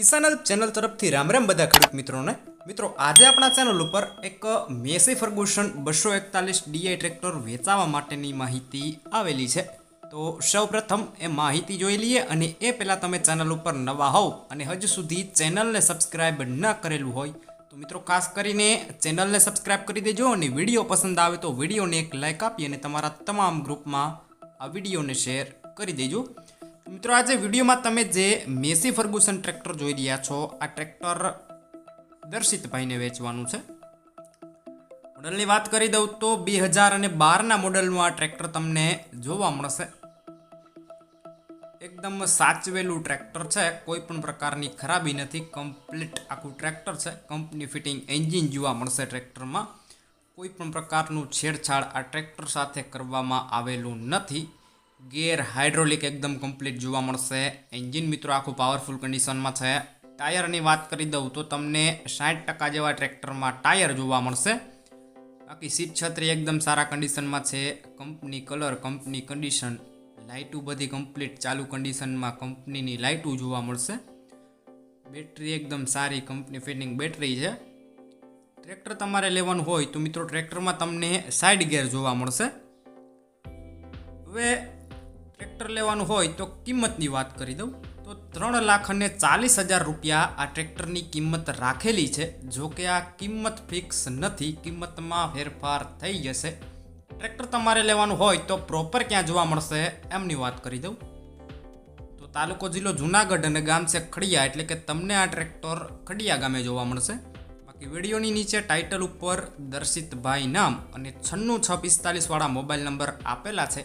કિસાન help channel તરફથી રામ રામ બધા ખેડૂત મિત્રોને. મિત્રો, આજે આપણા ચેનલ ઉપર એક મેસી ફર્ગુસન બસો એકતાલીસ ડીઆઈ ટ્રેક્ટર વેચાવા માટેની માહિતી આવેલી છે. તો સૌપ્રથમ એ માહિતી જોઈ લઈએ અને એ પહેલાં તમે ચેનલ ઉપર નવા હોવ અને હજુ સુધી ચેનલને સબસ્ક્રાઇબ ન કરેલું હોય, તો મિત્રો ખાસ કરીને ચેનલને સબસ્ક્રાઇબ કરી દેજો અને વીડિયો પસંદ આવે તો વિડીયોને એક લાઇક આપી અને તમારા તમામ ગ્રુપમાં આ વિડીયોને શેર કરી દેજો. મિત્રો, આજે વિડીયોમાં તમે જે મેસી ફર્ગુસન ટ્રેક્ટર જોઈ રહ્યા છો, આ ટ્રેક્ટર દર્શિતભાઈને વેચવાનું છે. મોડલની વાત કરી દઉં તો બે હજાર અને બારના મોડલનું આ ટ્રેક્ટર તમને જોવા મળશે. એકદમ સાચવેલું ટ્રેક્ટર છે, કોઈ પણ પ્રકારની ખરાબી નથી, કમ્પ્લીટ આખું ટ્રેક્ટર છે. કંપની ફિટિંગ એન્જિન જોવા મળશે ટ્રેક્ટરમાં. કોઈ પણ પ્રકારનું છેડછાડ આ ટ્રેક્ટર સાથે કરવામાં આવેલું નથી. ગેર હાઇડ્રોલિક એકદમ કમ્પ્લીટ જોવા મળશે. એન્જિન મિત્રો આખું પાવરફુલ કન્ડિશનમાં છે. ટાયરની વાત કરી દઉં તો તમને સાઠ ટકા જેવા ટ્રેક્ટરમાં ટાયર જોવા મળશે. બાકી સીટ છત્રી એકદમ સારા કન્ડિશનમાં છે. કંપની કલર કંપની કન્ડિશન લાઇટું બધી કમ્પ્લીટ ચાલુ કન્ડિશનમાં કંપનીની લાઇટું જોવા મળશે. બેટરી એકદમ સારી કંપની ફિટિંગ બેટરી છે. ટ્રેક્ટર તમારે લેવાનું હોય તો મિત્રો ટ્રેક્ટરમાં તમને સાઇડ ગેર જોવા મળશે. હવે ટ્રેક્ટર લેવાનું હોય તો કિંમતની વાત કરી દઉં. તો ત્રણ લાખ અને ચાલીસ હજાર રૂપિયા આ ટ્રેક્ટરની કિંમત રાખેલી છે. જો કે આ કિંમત ફિક્સ નથી, કિંમતમાં ફેરફાર થઈ જશે. ટ્રેક્ટર તમારે લેવાનું હોય તો પ્રોપર ક્યાં જોવા મળશે એમની વાત કરી દઉં. તો તાલુકો જિલ્લો જુનાગઢ અને ગામ છે ખડિયા, એટલે કે તમને આ ટ્રેક્ટર ખડિયા ગામે જોવા મળશે. બાકી વિડીયોની નીચે ટાઇટલ ઉપર દર્શિતભાઈ નામ અને છન્નું છ પિસ્તાલીસવાળા મોબાઈલ નંબર આપેલા છે.